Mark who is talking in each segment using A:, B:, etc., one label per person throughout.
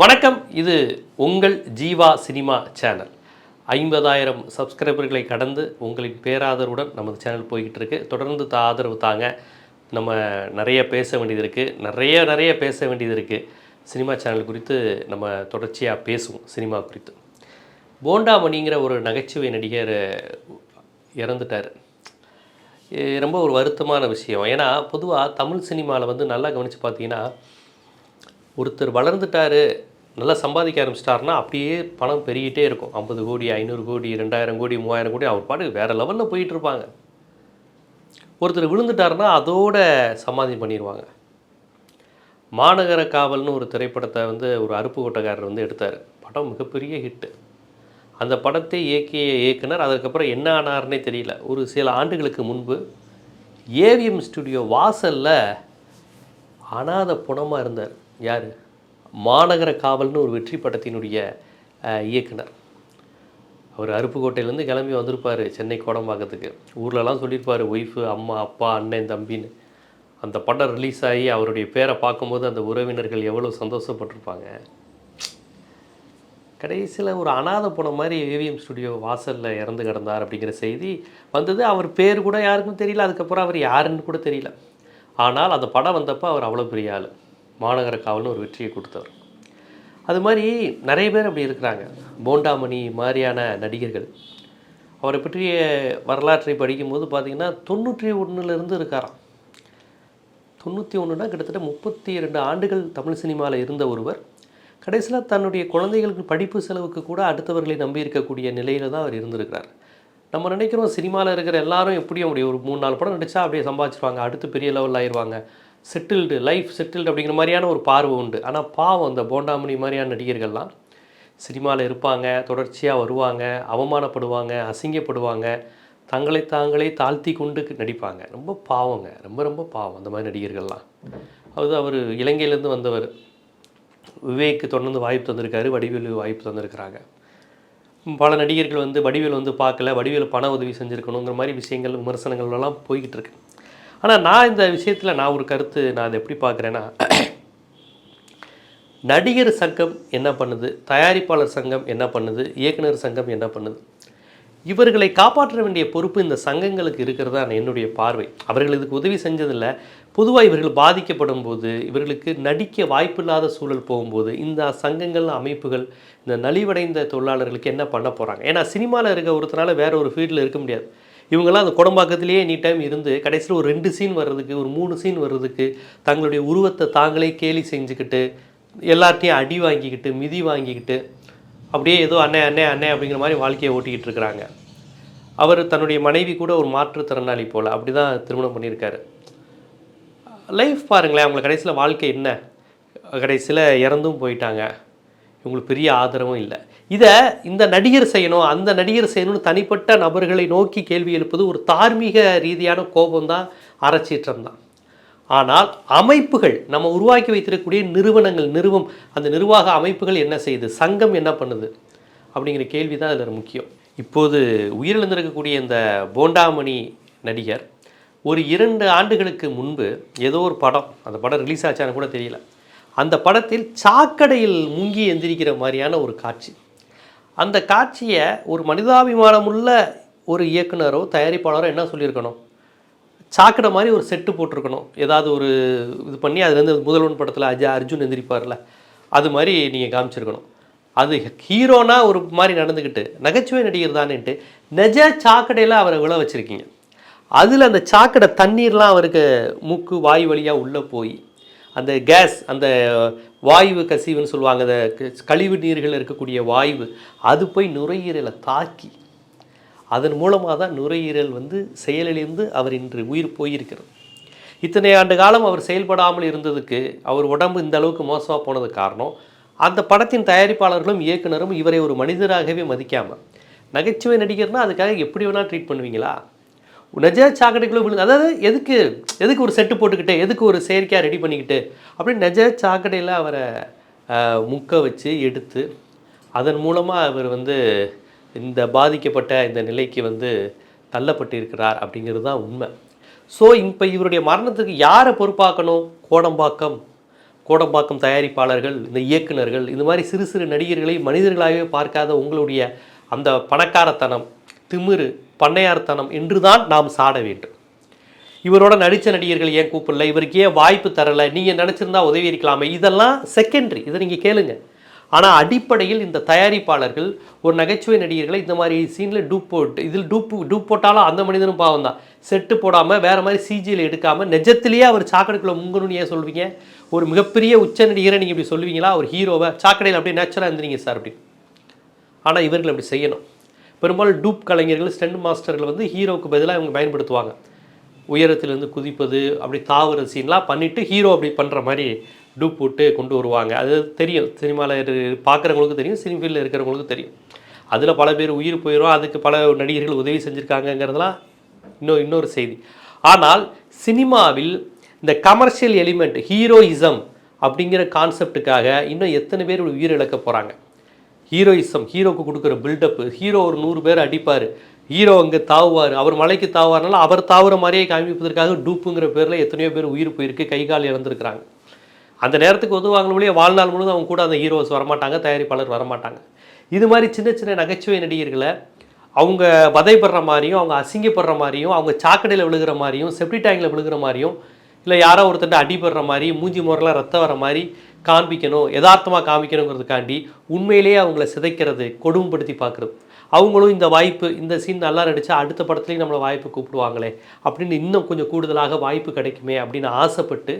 A: வணக்கம். இது உங்கள் ஜீவா சினிமா சேனல். ஐம்பதாயிரம் சப்ஸ்கிரைபர்களை கடந்து உங்களின் பேராதரவுடன் நமது சேனல் போய்கிட்டு இருக்கு தொடர்ந்து தா ஆதரவு தாங்க. நம்ம நிறைய பேச வேண்டியது இருக்குது நிறைய நிறைய பேச வேண்டியது இருக்குது சினிமா சேனல் குறித்து நம்ம தொடர்ச்சியாக பேசுவோம் சினிமா குறித்து. போண்டாமணிங்கிற ஒரு நகைச்சுவை நடிகர் இறந்துட்டார். ரொம்ப ஒரு வருத்தமான விஷயம். ஏன்னா பொதுவாக தமிழ் சினிமாவில் வந்து நல்லா கவனித்து பார்த்தீங்கன்னா ஒருத்தர் வளர்ந்துட்டாரு நல்லா சம்பாதிக்க ஆரம்பிச்சிட்டாருன்னா அப்படியே பணம் பெருகிட்டே இருக்கும். ஐம்பது கோடி ஐநூறு கோடி ரெண்டாயிரம் கோடி மூவாயிரம் கோடி அவர் பாட்டு வேறு லெவலில் போயிட்டு இருப்பாங்க. ஒருத்தர் விழுந்துட்டாருன்னா அதோட சமாதி பண்ணிடுவாங்க மாநகர காவல்னு ஒரு திரைப்படத்தை வந்து ஒரு அருப்பு கோட்டக்காரர் வந்து எடுத்தார். படம் மிகப்பெரிய ஹிட்டு அந்த படத்தை இயக்கிய இயக்குனர் அதுக்கப்புறம் என்ன ஆனார்னே தெரியல. ஒரு சில ஆண்டுகளுக்கு முன்பு ஏவிஎம் ஸ்டுடியோ வாசலில் அனாத புணமாக இருந்தார். யார்? மாநகர காவல்னு ஒரு வெற்றி படத்தினுடைய இயக்குனர். அவர் அருப்புக்கோட்டையிலேருந்து கிளம்பி வந்திருப்பார் சென்னை கோடம்பாக்கத்துக்கு ஊர்லலாம் சொல்லியிருப்பார் ஒய்ஃபு அம்மா அப்பா அண்ணன் தம்பின்னு. அந்த படம் ரிலீஸ் ஆகி அவருடைய பேரை பார்க்கும்போது அந்த உறவினர்கள் எவ்வளோ சந்தோஷப்பட்டிருப்பாங்க. கடைசியில் ஒரு அனாத போன மாதிரி ஏவிஎம் ஸ்டுடியோ வாசலில் இறந்து கிடந்தார் அப்படிங்கிற செய்தி வந்தது. அவர் பேர் கூட யாருக்கும் தெரியல. அதுக்கப்புறம் அவர் யாருன்னு கூட தெரியல. ஆனால் அந்த படம் வந்தப்போ அவர் அவ்வளோ பெரிய ஆள். மாநகர காவல்னு ஒரு வெற்றியை கொடுத்தவர். அது மாதிரி நிறைய பேர் அப்படி இருக்கிறாங்க. போண்டாமணி மாதிரியான நடிகர்கள். அவரை பற்றிய வரலாற்றை படிக்கும்போது பார்த்திங்கன்னா தொண்ணூற்றி ஒன்றுலேருந்து இருக்காராம். தொண்ணூற்றி ஒன்றுனா கிட்டத்தட்ட முப்பத்தி இரண்டு ஆண்டுகள் தமிழ் சினிமாவில் இருந்த ஒருவர். கடைசியில் தன்னுடைய குழந்தைகளுக்கு படிப்பு செலவுக்கு கூட அடுத்தவர்களை நம்பி இருக்கக்கூடிய நிலையில் தான் அவர் இருந்திருக்கிறார். நம்ம நினைக்கிறோம் சினிமாவில் இருக்கிற எல்லாரும் எப்படியும் அப்படி ஒரு மூணு நாலு படம் நடித்தா அப்படியே சம்பாதிச்சிருவாங்க அடுத்து பெரிய லெவலில் ஆயிடுவாங்க செட்டில்டு லைஃப் செட்டில்டு அப்படிங்கிற மாதிரியான ஒரு பார்வை உண்டு. ஆனால் பாவம் அந்த போண்டாமணி மாதிரியான நடிகர்கள்லாம் சினிமாவில் இருப்பாங்க தொடர்ச்சியாக வருவாங்க அவமானப்படுவாங்க அசிங்கப்படுவாங்க தங்களை தாங்களே தாழ்த்தி கொண்டு நடிப்பாங்க. ரொம்ப பாவங்க ரொம்ப ரொம்ப பாவம் அந்த மாதிரி நடிகர்கள்லாம். அது அவர் இலங்கையிலேருந்து வந்தவர். விவேக்கு தொடர்ந்து வாய்ப்பு தந்திருக்காரு வடிவேலு வாய்ப்பு தந்திருக்கிறாங்க. பல நடிகர்கள் வந்து வடிவேல் வந்து பார்க்கல வடிவேல் பண உதவி செஞ்சுருக்கணுங்கிற மாதிரி விஷயங்கள் விமர்சனங்கள்லாம் போய்கிட்டு இருக்கு. ஆனால் நான் இந்த விஷயத்தில் நான் ஒரு கருத்து நான் அதை எப்படி பார்க்குறேன்னா நடிகர் சங்கம் என்ன பண்ணுது? தயாரிப்பாளர் சங்கம் என்ன பண்ணுது? இயக்குனர் சங்கம் என்ன பண்ணுது? இவர்களை காப்பாற்ற வேண்டிய பொறுப்பு இந்த சங்கங்களுக்கு இருக்கிறதா என்னுடைய பார்வை. அவர்கள் இதுக்கு உதவி செஞ்சதில்லை. பொதுவாக இவர்கள் பாதிக்கப்படும் போது இவர்களுக்கு நடிக்க வாய்ப்பில்லாத சூழல் போகும்போது இந்த சங்கங்கள் அமைப்புகள் இந்த நலிவடைந்த தொழிலாளர்களுக்கு என்ன பண்ண போகிறாங்க ஏன்னா சினிமாவில் இருக்க ஒருத்தனால வேற ஒரு ஃபீல்டில் இருக்க முடியாது. இவங்கெல்லாம் அந்த குடம்பாக்கத்திலேயே எனி டைம் இருந்து கடைசியில் ஒரு ரெண்டு சீன் வர்றதுக்கு ஒரு மூணு சீன் வர்றதுக்கு தங்களுடைய உருவத்தை தாங்களே கேலி செஞ்சுக்கிட்டு எல்லார்ட்டையும் அடி வாங்கிக்கிட்டு மிதி வாங்கிக்கிட்டு அப்படியே ஏதோ அண்ணே அண்ணே அண்ணே அப்படிங்கிற மாதிரி வாழ்க்கையை ஓட்டிக்கிட்டு இருக்கிறாங்க. அவர் தன்னுடைய மனைவி கூட ஒரு மாற்றுத்திறனாளி போல் அப்படி தான் திருமணம் பண்ணியிருக்காரு. லைஃப் பாருங்களேன் அவங்கள கடைசியில் வாழ்க்கை என்ன? கடைசியில் இறந்தும் போயிட்டாங்க. இவங்களுக்கு பெரிய ஆதரவும் இல்லை. இதை இந்த நடிகர் செய்யணும் அந்த நடிகர் செய்யணும்னு தனிப்பட்ட நபர்களை நோக்கி கேள்வி எழுப்பது ஒரு தார்மீக ரீதியான கோபம்தான் அறச்சீற்றம் தான். ஆனால் அமைப்புகள் நம்ம உருவாக்கி வைத்திருக்கக்கூடிய நிறுவனங்கள் நிறுவம் அந்த நிர்வாக அமைப்புகள் என்ன செய்யுது? சங்கம் என்ன பண்ணுது? அப்படிங்கிற கேள்வி தான் அதில் முக்கியம். இப்போது உயிரிழந்திருக்கக்கூடிய இந்த போண்டாமணி நடிகர் ஒரு இரண்டு ஆண்டுகளுக்கு முன்பு ஏதோ ஒரு படம் அந்த படம் ரிலீஸ் ஆச்சான்னு கூட தெரியல. அந்த படத்தில் சாக்கடையில் முங்கி எந்திரிக்கிற மாதிரியான ஒரு காட்சி. அந்த காட்சியை ஒரு மனிதாபிமானமுள்ள ஒரு இயக்குனரோ தயாரிப்பாளரோ என்ன சொல்லியிருக்கணும்? சாக்கடை மாதிரி ஒரு செட்டு போட்டிருக்கணும். ஏதாவது ஒரு இது பண்ணி அதுலேருந்து முதல்வன் படத்தில் அஜய் அர்ஜுன் எந்திரிப்பார்ல. அது மாதிரி நீங்கள் காமிச்சிருக்கணும். அது ஹீரோனா ஒரு மாதிரி நடந்துக்கிட்டு நகைச்சுவை நடிகர் தானேன்ட்டு நெஜ சாக்கடையில் அவரை விழ வச்சுருக்கீங்க. அதில் அந்த சாக்கடை தண்ணீர்லாம் அவருக்கு மூக்கு வாய் வழியாக உள்ளே போய் அந்த கேஸ் அந்த வாயு கசிவுன்னு சொல்லுவாங்க அந்த கழிவு நீர்கள் இருக்கக்கூடிய வாயு அது போய் நுரையீரலை தாக்கி அதன் மூலமாக தான் நுரையீரல் வந்து செயலிலிருந்து அவர் இன்று உயிர் போயிருக்கிறது இத்தனை ஆண்டு காலம் அவர் செயல்படாமல் இருந்ததுக்கு அவர் உடம்பு இந்த அளவுக்கு மோசமாக போனது காரணம் அந்த படத்தின் தயாரிப்பாளர்களும் இயக்குனரும் இவரை ஒரு மனிதராகவே மதிக்காமல் நகைச்சுவை நடிகர்னா அதுக்காக எப்படி வேணால் ட்ரீட் பண்ணுவீங்களா? நிஜ சாக்கடைக்குள்ளே விழுந்து அதாவது எதுக்கு எதுக்கு ஒரு செட்டு போட்டுக்கிட்டு எதுக்கு ஒரு செயற்கையாக ரெடி பண்ணிக்கிட்டு அப்படின்னு நிஜ சாக்கடையில் அவரை முக்க வச்சு எடுத்து அதன் மூலமாக அவர் வந்து இந்த பாதிக்கப்பட்ட இந்த நிலைக்கு வந்து தள்ளப்பட்டிருக்கிறார் அப்படிங்கிறது தான் உண்மை. ஸோ இப்போ இவருடைய மரணத்துக்கு யாரை பொறுப்பாக்கணும்? கோடம்பாக்கம். கோடம்பாக்கம் தயாரிப்பாளர்கள் இந்த இயக்குனர்கள் இந்த மாதிரி சிறு சிறு நடிகர்களை மனிதர்களாகவே பார்க்காத உங்களுடைய அந்த பணக்காரத்தனம் திமிரு பண்ணையார்த்தனம் என்றுதான் நாம் சாட வேண்டும். இவரோட நடித்த நடிகர்கள் ஏன் கூப்பிடல? இவருக்கு ஏன் வாய்ப்பு தரலை? நீங்கள் நினச்சிருந்தா உதவி இருக்கலாமே இதெல்லாம் செகண்டரி இதை நீங்கள் கேளுங்க. ஆனால் அடிப்படையில் இந்த தயாரிப்பாளர்கள் ஒரு நகைச்சுவை நடிகர்களை இந்த மாதிரி சீனில் டூப் போட்டு இதில் டூப்பு டூப் போட்டாலும் அந்த மனிதனும் பாவம் தான். செட்டு போடாமல் வேறு மாதிரி சிஜியில் எடுக்காமல் நிஜத்திலேயே அவர் சாக்கடைக்குள்ளே முங்கணும்னு ஏன் சொல்வீங்க? ஒரு மிகப்பெரிய உச்ச நடிகரை நீங்கள் இப்படி சொல்லுவீங்களா? ஒரு ஹீரோவை சாக்கடையில் அப்படியே நேச்சுரலாக இருந்தீங்க சார் அப்படி. ஆனால் இவர்கள் அப்படி செய்யணும். பெரும்பாலும் டூப் கலைஞர்கள் ஸ்டெண்ட் மாஸ்டர்கள் வந்து ஹீரோவுக்கு பதிலாக இவங்க பயன்படுத்துவாங்க. உயரத்திலேருந்து குதிப்பது அப்படி தாவர சீன்லாம் பண்ணிவிட்டு ஹீரோ அப்படி பண்ணுற மாதிரி டூப் போட்டு கொண்டு வருவாங்க. அது தெரியும். சினிமாவில் பார்க்குறவங்களுக்கு தெரியும். சினி ஃபீல்டில் இருக்கிறவங்களுக்கு தெரியும். அதில் பல பேர் உயிர் போயிடும் அதுக்கு பல நடிகர்கள் உதவி செஞ்சுருக்காங்கங்கிறதுலாம் இன்னும் இன்னொரு செய்தி. ஆனால் சினிமாவில் இந்த கமர்ஷியல் எலிமெண்ட் ஹீரோயிசம் அப்படிங்கிற கான்செப்டுக்காக இன்னும் எத்தனை பேர் உயிர் இழக்க போகிறாங்க ஹீரோயிசம் ஹீரோக்கு கொடுக்குற பில்டப்பு ஹீரோ ஒரு நூறு பேர் அடிப்பார். ஹீரோ அங்கே தாவுவார். அவர் மலைக்கு தாவார்னால அவர் தாவுற மாதிரியே காமிப்பதற்காக டூப்புங்கிற பேரில் எத்தனையோ பேர் உயிர் போயிருக்கு கை கால் இழந்திருக்கிறாங்க. அந்த நேரத்துக்கு உதவாங்களே வாழ்நாள் முழுவதும் அவங்க கூட அந்த ஹீரோஸ் வரமாட்டாங்க தயாரிப்பாளர் வரமாட்டாங்க. இது மாதிரி சின்ன சின்ன நகைச்சுவை நடிகர்களை அவங்க வதைப்படுற மாதிரியும் அவங்க அசிங்கப்படுற மாதிரியும் அவங்க சாக்கடையில் விழுகிற மாதிரியும் செப்டி டேங்கில் விழுகிற மாதிரியும் இல்லை யாரோ ஒருத்தர் அடிபடுற மாதிரி மூஞ்சி முறையில் ரத்தம் வர மாதிரி காண்பிக்கணும் யதார்த்தமாக காமிக்கணுங்கிறதுக்காண்டி உண்மையிலேயே அவங்கள சிதைக்கிறது கொடுமைப்படுத்தி பார்க்குறது. அவங்களும் இந்த வாய்ப்பு இந்த சீன் நல்லா நடித்தா அடுத்த படத்துலையும் நம்மளை வாய்ப்பு கூப்பிடுவாங்களே அப்படின்னு இன்னும் கொஞ்சம் கூடுதலாக வாய்ப்பு கிடைக்குமே அப்படின்னு ஆசைப்பட்டு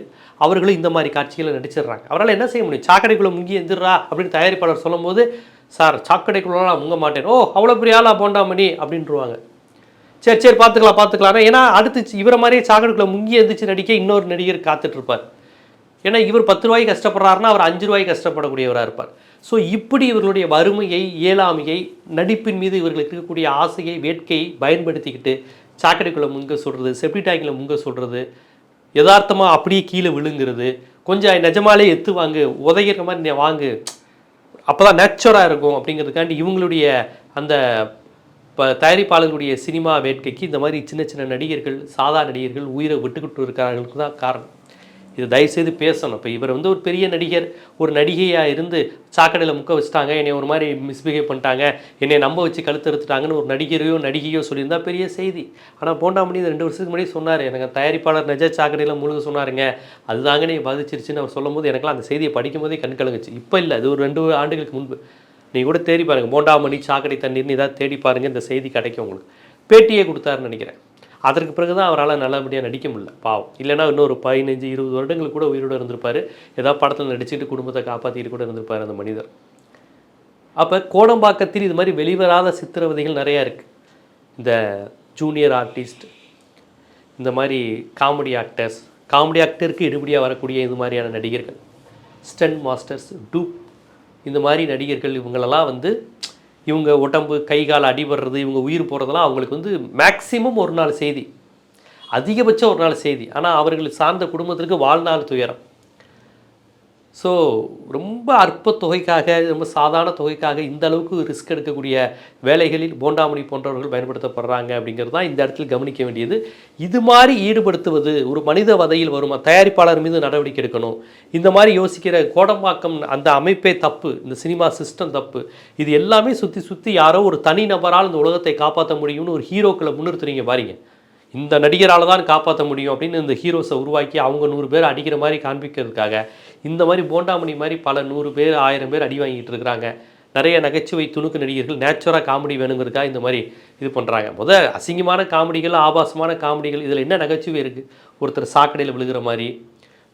A: அவர்களும் இந்த மாதிரி காட்சிகளை நடிச்சிடுறாங்க. அவரால் என்ன செய்ய முடியும்? சாக்கடைக்குள்ளே முங்கி எந்திரா அப்படின்னு தயாரிப்பாளர் சொல்லும்போது சார் சாக்கடைக்குள்ள நான் முங்க மாட்டேன். ஓ அவ்வளோ பெரிய ஆளா போண்டாமணி? அப்படின்ட்டுருவாங்க சரி சரி பார்த்துக்கலாம் பார்த்துக்கலாம் ஏன்னா அடுத்து இவரை மாதிரியே சாக்கடைக்குள்ளே முங்கி எந்திரிச்சு நடிக்க இன்னொரு நடிகர் காத்துட்ருப்பார். ஏன்னா இவர் பத்து ரூபாய்க்கு கஷ்டப்படுறாருன்னா அவர் அஞ்சு ரூபாய்க்கு கஷ்டப்படக்கூடியவராக இருப்பார். ஸோ இப்படி இவர்களுடைய வறுமையை இயலாமையை நடிப்பின் மீது இவர்களுக்கு இருக்கக்கூடிய ஆசையை வேட்கையை பயன்படுத்திக்கிட்டு சாக்கடைக்குள்ளே முங்க சொல்கிறது செப்டி டேங்கில் முங்க சொல்கிறது யதார்த்தமாக அப்படியே கீழே விழுங்குறது கொஞ்சம் நிஜமாலே எத்து வாங்கு உதைகிற மாதிரி நீ வாங்கு அப்போ தான் நேச்சுராக இருக்கும் அப்படிங்கிறதுக்காண்டி இவங்களுடைய அந்த இப்போ தயாரிப்பாளர்களுடைய சினிமா வேட்கைக்கு இந்த மாதிரி சின்ன சின்ன நடிகர்கள் சாதா நடிகர்கள் உயிரை விட்டுக்கிட்டு இருக்கிறார்களுக்கு தான் காரணம். இது தயவுசெய்து பேசணும். இப்போ இவர் வந்து ஒரு பெரிய நடிகர் ஒரு நடிகையாக இருந்து சாக்கடையில் முக்க வச்சுட்டாங்க என்னை ஒரு மாதிரி மிஸ்பிஹேவ் பண்ணிட்டாங்க என்னை நம்ப வச்சு கழுத்தெடுத்துட்டாங்கன்னு ஒரு நடிகரையோ நடிகையோ சொல்லியிருந்தா பெரிய செய்தி. ஆனால் போண்டாமணி இது ரெண்டு வருஷத்துக்கு முன்னாடி சொன்னார். எனக்கு தயாரிப்பாளர் நிஜ சாக்கடையில் முழுக சொன்னாருங்க. அதுதாங்க நீ பாதிச்சிருச்சுன்னு அவர் சொல்லும்போது எனக்குலாம் அந்த செய்தியை படிக்கும் போதே கண் கலங்குச்சு. இப்போ இல்லை அது ஒரு ரெண்டு ஆண்டுகளுக்கு முன்பு. நீங்கள் கூட தேடி பாருங்கள் போண்டாமணி சாக்கடை தண்ணீர்னு ஏதாவது தேடி பாருங்கள் இந்த செய்தி கிடைக்கும் உங்களுக்கு. பேட்டியே கொடுத்தாருன்னு நினைக்கிறேன். அதற்கு பிறகு தான் அவரால் நல்லபடியாக நடிக்க முடியல. பாவம். இல்லைனா இன்னொரு பதினஞ்சு இருபது வருடங்கள் கூட உயிரோடு இருந்திருப்பார். ஏதாவது படத்தில் நடிச்சுட்டு குடும்பத்தை காப்பாற்றிட்டு கூட இருந்திருப்பார் அந்த மனிதர். அப்போ கோடம்பாக்கத்தில் இது மாதிரி வெளிவராத சித்திரவதைகள் நிறையா இருக்குது இந்த ஜூனியர் ஆர்டிஸ்ட் இந்த மாதிரி காமெடி ஆக்டர்ஸ் காமெடி ஆக்டருக்கு எடுபடியாக வரக்கூடிய இது மாதிரியான நடிகர்கள். ஸ்டன் மாஸ்டர்ஸ் டூப் இந்த மாதிரி நடிகர்கள் இவங்களெல்லாம் வந்து இவங்க உடம்பு கை கால் அடிபடுறது இவங்க உயிர் போகிறதெல்லாம் அவங்களுக்கு வந்து மேக்சிமம் ஒரு நாள் செய்தி. அதிகபட்சம் ஒரு நாள் செய்தி. ஆனால் அவர்கள் சார்ந்த குடும்பத்திற்கு வாழ்நாள் துயரம். ஸோ ரொம்ப அற்ப தொகைக்காக ரொம்ப சாதாரண தொகைக்காக இந்த அளவுக்கு ரிஸ்க் எடுக்கக்கூடிய வேலைகளில் போண்டாமணி போன்றவர்கள் பயன்படுத்தப்படுறாங்க அப்படிங்கிறது தான் இந்த இடத்தில் கவனிக்க வேண்டியது. இது மாதிரி ஈடுபடுத்துவது ஒரு மனித வதையில் வருமா. தயாரிப்பாளர் மீது நடவடிக்கை எடுக்கணும். இந்த மாதிரி யோசிக்கிற கோடம்பாக்கம் அந்த அமைப்பே தப்பு. இந்த சினிமா சிஸ்டம் தப்பு. இது எல்லாமே சுற்றி சுற்றி யாரோ ஒரு தனி நபரால் இந்த உலகத்தை காப்பாற்ற முடியும்னு ஒரு ஹீரோக்களை முன்னிறுத்துறீங்க பாருங்கள் இந்த நடிகரால் தான் காப்பாற்ற முடியும் அப்படின்னு இந்த ஹீரோஸை உருவாக்கி அவங்க நூறு பேர் அடிக்கிற மாதிரி காண்பிக்கிறதுக்காக இந்த மாதிரி போண்டாமணி மாதிரி பல நூறு பேர் ஆயிரம் பேர் அடி வாங்கிட்டு இருக்கிறாங்க. நிறைய நகைச்சுவை துணுக்கு நடிகர்கள் நேச்சுரலாக காமெடி வேணுங்கிறதுக்காக இந்த மாதிரி இது பண்ணுறாங்க முத அசிங்கமான காமெடிகள் ஆபாசமான காமெடிகள் இதில் என்ன நகைச்சுவை இருக்குது ஒருத்தர் சாக்கடையில் விழுகிற மாதிரி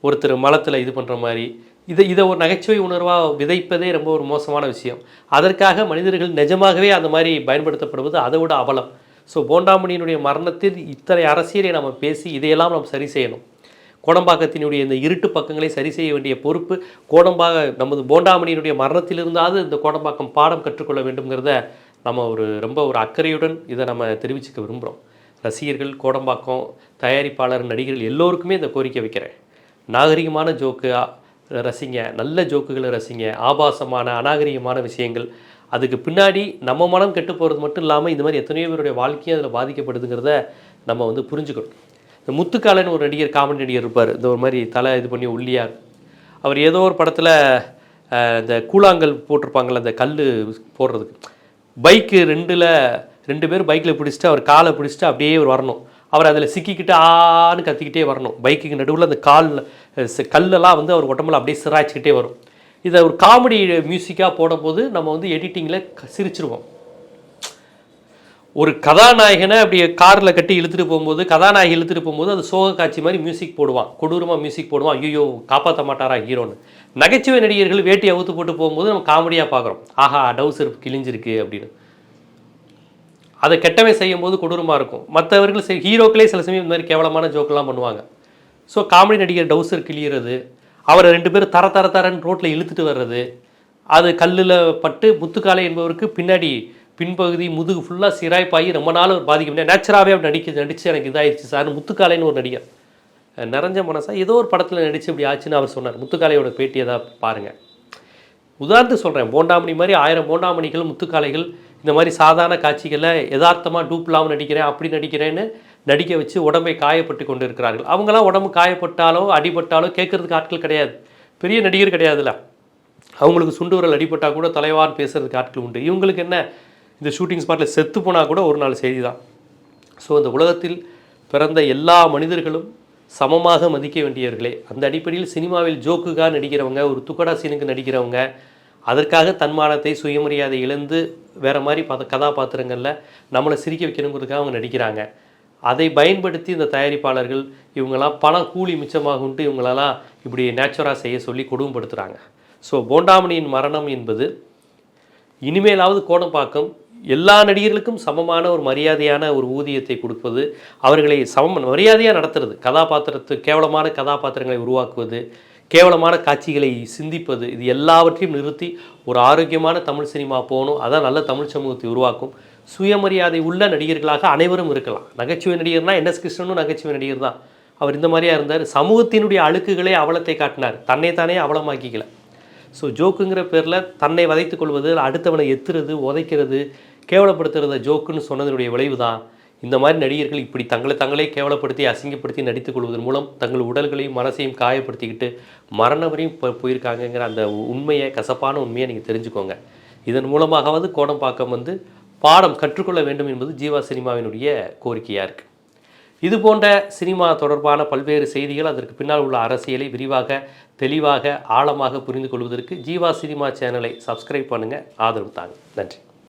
A: ஒருத்தர் மலத்தில் இது பண்ணுற மாதிரி. இதை இதை ஒரு நகைச்சுவை உணர்வாக விதைப்பதே ரொம்ப ஒரு மோசமான விஷயம். அதற்காக மனிதர்கள் நிஜமாகவே அந்த மாதிரி பயன்படுத்தப்படுவது அதை விட அவலம். ஸோ போண்டாமணியினுடைய மரணத்தில் இத்தனை அரசியலை நம்ம பேசி இதையெல்லாம் நாம் சரி செய்யணும். கோடம்பாக்கத்தினுடைய இந்த இருட்டு பக்கங்களை சரி செய்ய வேண்டிய பொறுப்பு கோடம்பாக நமது போண்டாமணியினுடைய மரணத்திலிருந்தாவது இந்த கோடம்பாக்கம் பாடம் கற்றுக்கொள்ள வேண்டும்ங்கிறத நம்ம ஒரு ரொம்ப ஒரு அக்கறையுடன் இதை நம்ம தெரிவிச்சுக்க விரும்புகிறோம் ரசிகர்கள் கோடம்பாக்கம் தயாரிப்பாளர் நடிகர்கள் எல்லோருக்குமே இந்த கோரிக்கை வைக்கிறேன். நாகரிகமான ஜோக்கு ரசிங்க நல்ல ஜோக்குகளை ரசிங்க ஆபாசமான அநாகரிகமான விஷயங்கள் அதுக்கு பின்னாடி நம்ம மனம் கெட்டு போகிறது மட்டும் இல்லாமல் இந்த மாதிரி எத்தனையோ பேருடைய வாழ்க்கையும் அதில் பாதிக்கப்படுதுங்கிறத நம்ம வந்து புரிஞ்சுக்கணும். இந்த முத்துக்காலன்னு ஒரு நடிகர் காமெடி நடிகர் இருப்பார். இந்த ஒரு மாதிரி தலை இது பண்ணி ஒல்லியார் அவர் ஏதோ ஒரு படத்தில் இந்த கூழாங்கல் போட்டிருப்பாங்கள்ல அந்த கல் போடுறதுக்கு. பைக்கு ரெண்டில் ரெண்டு பேர் பைக்கில் பிடிச்சிட்டு அவர் காலை பிடிச்சிட்டு அப்படியே ஒரு வரணும். அவர் அதில் சிக்கிக்கிட்டு ஆன்னு கத்திக்கிட்டே வரணும். பைக்குக்கு நடுவில் அந்த கால் கல்லெல்லாம் வந்து அவர் உடம்புல அப்படியே சிராய்ச்சிக்கிட்டே வரும். இதை ஒரு காமெடி மியூசிக்காக போடும்போது நம்ம வந்து எடிட்டிங்கில் சிரிச்சிருவோம். ஒரு கதாநாயகனை அப்படி காரில் கட்டி இழுத்துட்டு போகும்போது கதாநாயகி இழுத்துட்டு போகும்போது அது சோக காட்சி மாதிரி மியூசிக் போடுவான். கொடூரமாக மியூசிக் போடுவான். ஐயோ காப்பாற்ற மாட்டாரா ஹீரோன்னு. நகைச்சுவை நடிகர்கள் வேட்டி அவுத்து போட்டு போகும்போது நம்ம காமெடியாக பார்க்குறோம். ஆஹா டவுசர் கிழிஞ்சிருக்கு அப்படின்னு. அதை கெட்டவன் செய்யும்போது கொடூரமாக இருக்கும். மற்றவர்கள் செய் ஹீரோக்களே சில சமயம் இந்த மாதிரி கேவலமான ஜோக்கெல்லாம் பண்ணுவாங்க. ஸோ காமெடி நடிகர் டவுசர் கிழியிறது அவரை ரெண்டு பேரும் தர தர தரன்னு ரோட்டில் இழுத்துட்டு வர்றது. அது கல்லில் பட்டு முத்துக்காலை என்பவருக்கு பின்னாடி பின்பகுதி முதுகு ஃபுல்லாக சிராய்ப்பாகி ரொம்ப நாள் ஒரு பாதிக்க முடியாது நேச்சராகவே அவர் நடிக்க நடித்து எனக்கு இதாகிடுச்சு சார். முத்துக்காலைன்னு ஒரு நடிகர். நிறைஞ்ச மனசா ஏதோ ஒரு படத்தில் நடித்து இப்படி ஆச்சுன்னு அவர் சொன்னார். முத்துக்காலையோட பேட்டியை தான் பாருங்கள் உதாரணத்துக்கு சொல்கிறேன் போண்டாமணி மாதிரி ஆயிரம் போண்டாமணிகள் முத்துக்காலைகள் இந்த மாதிரி சாதாரண காட்சிகளை யதார்த்தமாக டூப் இல்லாமல் நடிக்கிறேன் அப்படி நடிக்கிறேன்னு நடிக்க வச்சு உடம்பை காயப்பட்டு கொண்டு இருக்கிறார்கள் அவங்களாம் உடம்பு காயப்பட்டாலோ அடிபட்டாலோ கேட்குறதுக்கு ஆட்கள் கிடையாது. பெரிய நடிகர் கிடையாதுல்ல. அவங்களுக்கு சுண்டு விரல் அடிபட்டால் கூட தலைவான்னு பேசுகிறதுக்கு ஆட்கள் உண்டு. இவங்களுக்கு என்ன? இந்த ஷூட்டிங் ஸ்பாட்டில் செத்து போனால் கூட ஒரு நாள் செய்தி தான். ஸோ இந்த உலகத்தில் பிறந்த எல்லா மனிதர்களும் சமமாக மதிக்க வேண்டியவர்களே அந்த அடிப்படையில் சினிமாவில் ஜோக்குக்காக நடிக்கிறவங்க ஒரு துக்கடா சீனுக்கு நடிக்கிறவங்க அதற்காக தன்மானத்தை சுயமரியாதை இழந்து வேறு மாதிரி பத கதாபாத்திரங்களில் நம்மளை சிரிக்க வைக்கணுங்கிறதுக்காக அவங்க நடிக்கிறாங்க. அதை பயன்படுத்தி இந்த தயாரிப்பாளர்கள் இவங்கெல்லாம் பணம் கூலி மிச்சமாகுன்ட்டு இவங்களெல்லாம் இப்படி நேச்சுராக செய்ய சொல்லி கொடுமைப்படுத்துகிறாங்க ஸோ போண்டாமணியின் மரணம் என்பது இனிமேலாவது கோடம்பாக்கம் எல்லா நடிகர்களுக்கும் சமமான ஒரு மரியாதையான ஒரு ஊதியத்தை கொடுப்பது அவர்களை சமம் மரியாதையாக நடத்துறது கதாபாத்திரத்து கேவலமான கதாபாத்திரங்களை உருவாக்குவது கேவலமான காட்சிகளை சிந்திப்பது இது எல்லாவற்றையும் நிறுத்தி ஒரு ஆரோக்கியமான தமிழ் சினிமா போகணும் அதான் நல்ல தமிழ் சமூகத்தை உருவாக்கும். சுயமரியாதை உள்ள நடிகர்களாக அனைவரும் இருக்கலாம். நகைச்சுவை நடிகர்னா என் எஸ் கிருஷ்ணனும் நகைச்சுவை நடிகர் தான். அவர் இந்த மாதிரியாக இருந்தார். சமூகத்தினுடைய அழுக்குகளே அவலத்தை காட்டினார். தன்னை தானே அவலமாக்கிக்கல. ஸோ ஜோக்குங்கிற பேரில் தன்னை வதைத்து கொள்வது அடுத்தவனை எத்துறது உதைக்கிறது கேவலப்படுத்துறத ஜோக்குன்னு சொன்னதனுடைய விளைவு தான் இந்த மாதிரி நடிகர்கள் இப்படி தங்களை தங்களே கேவலப்படுத்தி அசிங்கப்படுத்தி நடித்துக் கொள்வதன் மூலம் தங்கள் உடல்களையும் மனசையும் காயப்படுத்திக்கிட்டு மரணம் வரையும் போயிருக்காங்கங்கிற அந்த உண்மையை கசப்பான உண்மையை நீங்கள் தெரிஞ்சுக்கோங்க. இதன் மூலமாகவது கோடம்பாக்கம் வந்து பாடம் கற்றுக்கொள்ள வேண்டும் என்பது ஜீவா சினிமாவினுடைய கோரிக்கையாக இருக்குது இது போன்ற சினிமா தொடர்பான பல்வேறு செய்திகள் அதற்கு பின்னால் உள்ள அரசியலை விரிவாக தெளிவாக ஆழமாக புரிந்து கொள்வதற்கு ஜீவா சினிமா சேனலை சப்ஸ்கிரைப் பண்ணுங்கள் ஆதரவு தாங்க. நன்றி.